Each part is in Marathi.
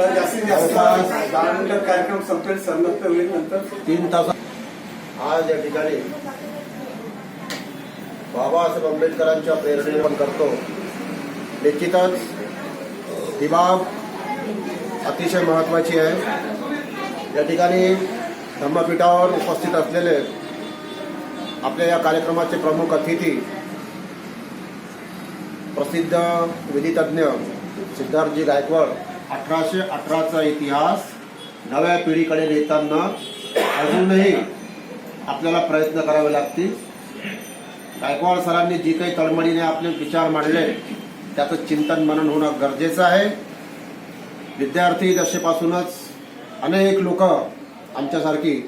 तर जास्तीत जास्त दहा मिनिटात कार्यक्रम संपेल होईल नंतर. तीन तास आज या ठिकाणी बाबासाहेब आंबेडकरांच्या प्रेरणेने आपण करतो. निश्चितच ही बाब अतिशय महत्वाची आहे. या ठिकाणी धम्मपीठावर उपस्थित असलेले आपल्या या कार्यक्रमाचे प्रमुख अतिथी प्रसिद्ध विधितज्ञ सिद्धार्थजी गायकवाड अठराशे अठराचा इतिहास नव्या पिढीकडे नेताना अजूनही आपल्याला प्रयत्न करावे लागतील. गायकवाड सरांनी जी काही तळमळीने आपले विचार मांडले त्याचं चिंतन मनन होणं गरजेचं आहे. विद्यार्थी दशेपासूनच अनेक लोक आमच्यासारखी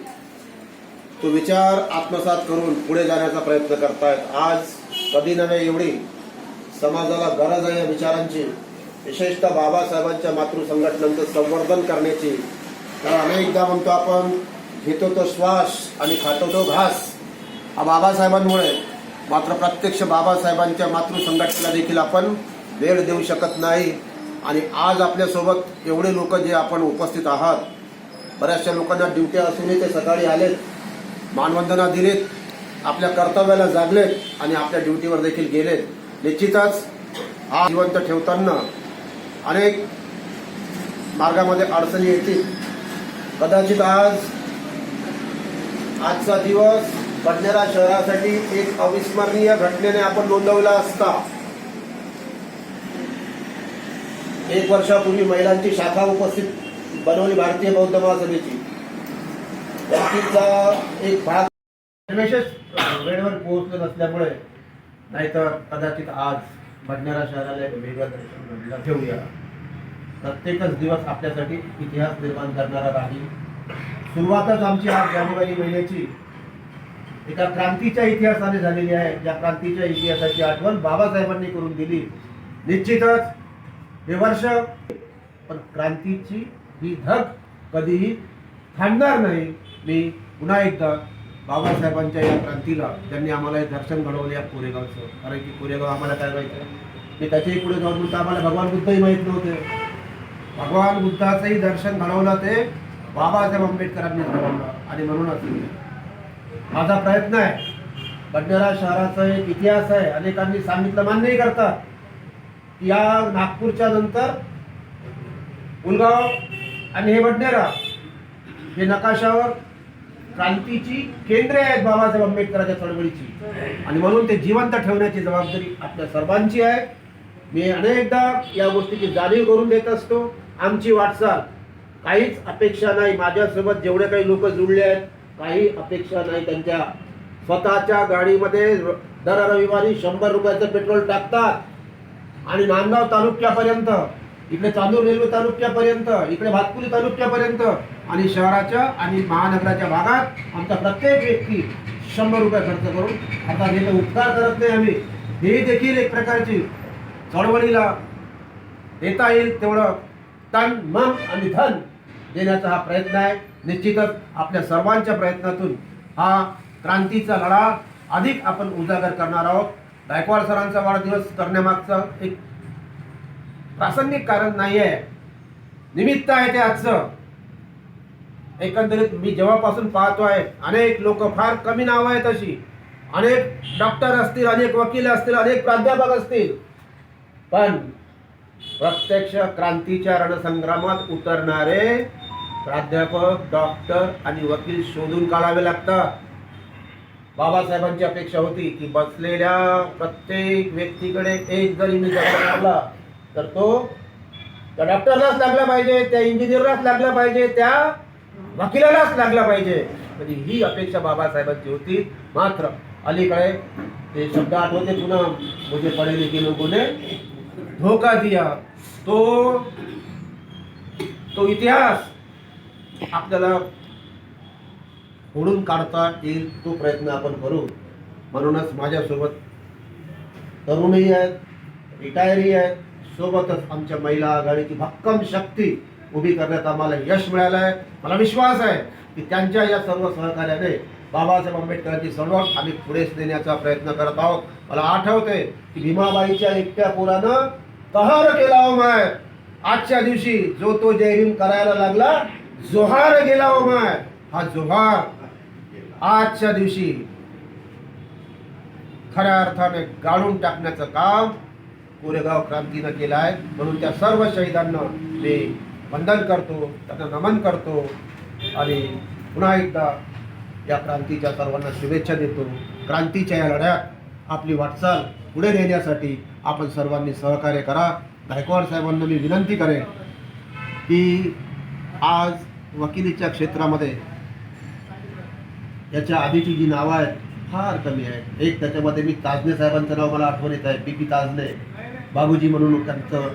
तो विचार आत्मसात करून पुढे जाण्याचा प्रयत्न करतायत. आज कधी नव्हे एवढी समाजाला गरज आहे या विचारांची. विशेषतः बाबासाहेबांच्या मातृसंघटनांचं संवर्धन करण्याची तर अनेकदा म्हणतो आपण घेतो तो श्वास आणि खातो तो घास. हा बाबासाहेबांमुळे मात्र प्रत्यक्ष बाबासाहेबांच्या मातृसंघटनेला देखील आपण वेळ देऊ शकत नाही. आणि आज आपल्यासोबत एवढे लोक जे आपण उपस्थित आहात बऱ्याचशा लोकांना ड्युटी असूनही ते सकाळी आलेत मानवंदना दिलीत आपल्या कर्तव्याला जागलेत आणि आपल्या ड्युटीवर देखील गेलेत. निश्चितच हा जिवंत ठेवताना अनेक मार्गामध्ये अडचणी येतील. कदाचित आज आजचा दिवस बडनेरा शहरासाठी एक अविस्मरणीय घटनेने आपण नोंदवला असता. एक वर्षापूर्वी महिलांची शाखा उपस्थित बनवली भारतीय बौद्ध महासभेची. एक भाग वेळेवर पोहोचले नसल्यामुळे नाहीतर कदाचित आज बडनेरा शहराला एक वेगळं दर्शन घडलं ठेवूया. प्रत्येकच दिवस आपल्यासाठी इतिहास निर्माण करणारा राहील सुरुवातच आमची आज जानेवारी महिन्याची एका क्रांतीच्या इतिहासाने झालेली आहे. ज्या क्रांतीच्या इतिहासाची आठवण बाबासाहेबांनी करून दिली. निश्चितच हे वर्ष पण क्रांतीची ही धग कधीही थांबणार नाही. मी पुन्हा एकदा बाबासाहेबांच्या या क्रांतीला त्यांनी आम्हाला हे दर्शन घडवलं या कोरेगावचं. कारण की कोरेगाव आम्हाला काय माहिती मी त्याच्याही पुढे जाऊन बोलतो आम्हाला भगवान बुद्धही माहीत नव्हते. भगवान बुद्धाचंही दर्शन घडवलं ते बाबासाहेब आंबेडकरांनी घडवलं. आणि म्हणूनच माझा प्रयत्न आहे बडनेरा शहराचा एक इतिहास आहे अनेकांनी सांगितलं मान्यही करतात की या नागपूरच्या नंतर पुलगाव आणि हे बडनेरा हे नकाशावर क्रांतीची केंद्रे आहेत बाबासाहेब आंबेडकरांच्या चळवळीची. आणि म्हणून ते जिवंत ठेवण्याची जबाबदारी आपल्या सर्वांची आहे. मी अनेकदा या गोष्टीची जाणीव करून देत असतो. आमची वाटचाल काहीच अपेक्षा नाही माझ्यासोबत जेवढे काही लोक जुळले आहेत काही अपेक्षा नाही त्यांच्या स्वतःच्या गाडीमध्ये दर रविवारी शंभर रुपयाचं पेट्रोल टाकतात. आणि नांदगाव तालुक्यापर्यंत इकडे चांदूर रेल्वे तालुक्यापर्यंत इकडे भातकुली तालुक्यापर्यंत आणि शहराच्या आणि महानगराच्या भागात आमचा प्रत्येक व्यक्ती शंभर रुपये खर्च करून आता हे जे उपकार करत नाही आम्ही. हे देखील एक प्रकारची चळवळीला देता येईल तेवढं तन मन आणि धन देण्याचा हा प्रयत्न आहे. निश्चितच आपल्या सर्वांच्या प्रयत्नातून हा क्रांतीचा लढा अधिक आपण उजागर करणार आहोत. गायकवाड सरांचा वाढदिवस करण्यामागचं एक प्रासंगिक कारण नाही आहे निमित्त आहे ते आजचं. एकंदरीत मी जेव्हापासून पाहतो आहे अनेक लोक फार कमी नावं आहेत अशी. अनेक डॉक्टर असतील अनेक वकील असतील अनेक प्राध्यापक असतील. पण प्रत्यक्ष क्रांतीच्या रणसंग्रामात उतरणारे प्राध्यापक डॉक्टर आणि वकील शोधून काढावे लागतात. बाबासाहेबांची अपेक्षा होती की बसलेल्या प्रत्येक व्यक्तीकडे एक जरी मी लागला तर तो त्या डॉक्टरलाच लागला पाहिजे त्या इंजिनियरलाच लागला पाहिजे त्या वकिलालाच लागला पाहिजे. म्हणजे ही अपेक्षा बाबासाहेबांची होती. मात्र अलीकडे ते शब्द आठवते पुन्हा. म्हणजे मुझे पढे लिखे लोकोने धोका दिया. तो तो इतिहास आपल्याला फोडून काढता येईल तो प्रयत्न आपण करू. म्हणूनच माझ्यासोबत तरुणही आहेत रिटायरही आहेत. सोबतच आमच्या महिला आघाडीची भक्कम शक्ती उभी करण्यात आम्हाला यश मिळालं आहे मला विश्वास आहे की त्यांच्या या सर्व सहकार्याने बाबासाहेब आंबेडकरांची चळवळ आम्ही पुढेच नेण्याचा प्रयत्न करत आहोत. मला आठवते की भीमाबाईच्या एकट्या पोरानं कहर केला हो माय. आजच्या दिवशी जो तो जयभीम करायला लागला जोहार गेला हो माय. हा जोहार आजच्या दिवशी खऱ्या अर्थाने गाळून टाकण्याचं काम कोरेगाव क्रांतीनं केलं आहे म्हणून त्या सर्व शहीदांना मी वंदन करतो त्यांना नमन करतो आणि पुन्हा एकदा या क्रांतीच्या सर्वांना शुभेच्छा देतो. क्रांतीच्या या लढ्यात आपली वाटचाल पुढे नेण्यासाठी आपण सर्वांनी सहकार्य करा. गायकवाड साहेबांना मी विनंती करेन की आज वकिलीच्या क्षेत्रामध्ये याच्या आधीची जी नावं आहेत फार कमी आहेत. एक त्याच्यामध्ये मी ताजने साहेबांचं नाव मला आठवण येत आहे पी पी ताजने. बाबूजी म्हणून त्यांचं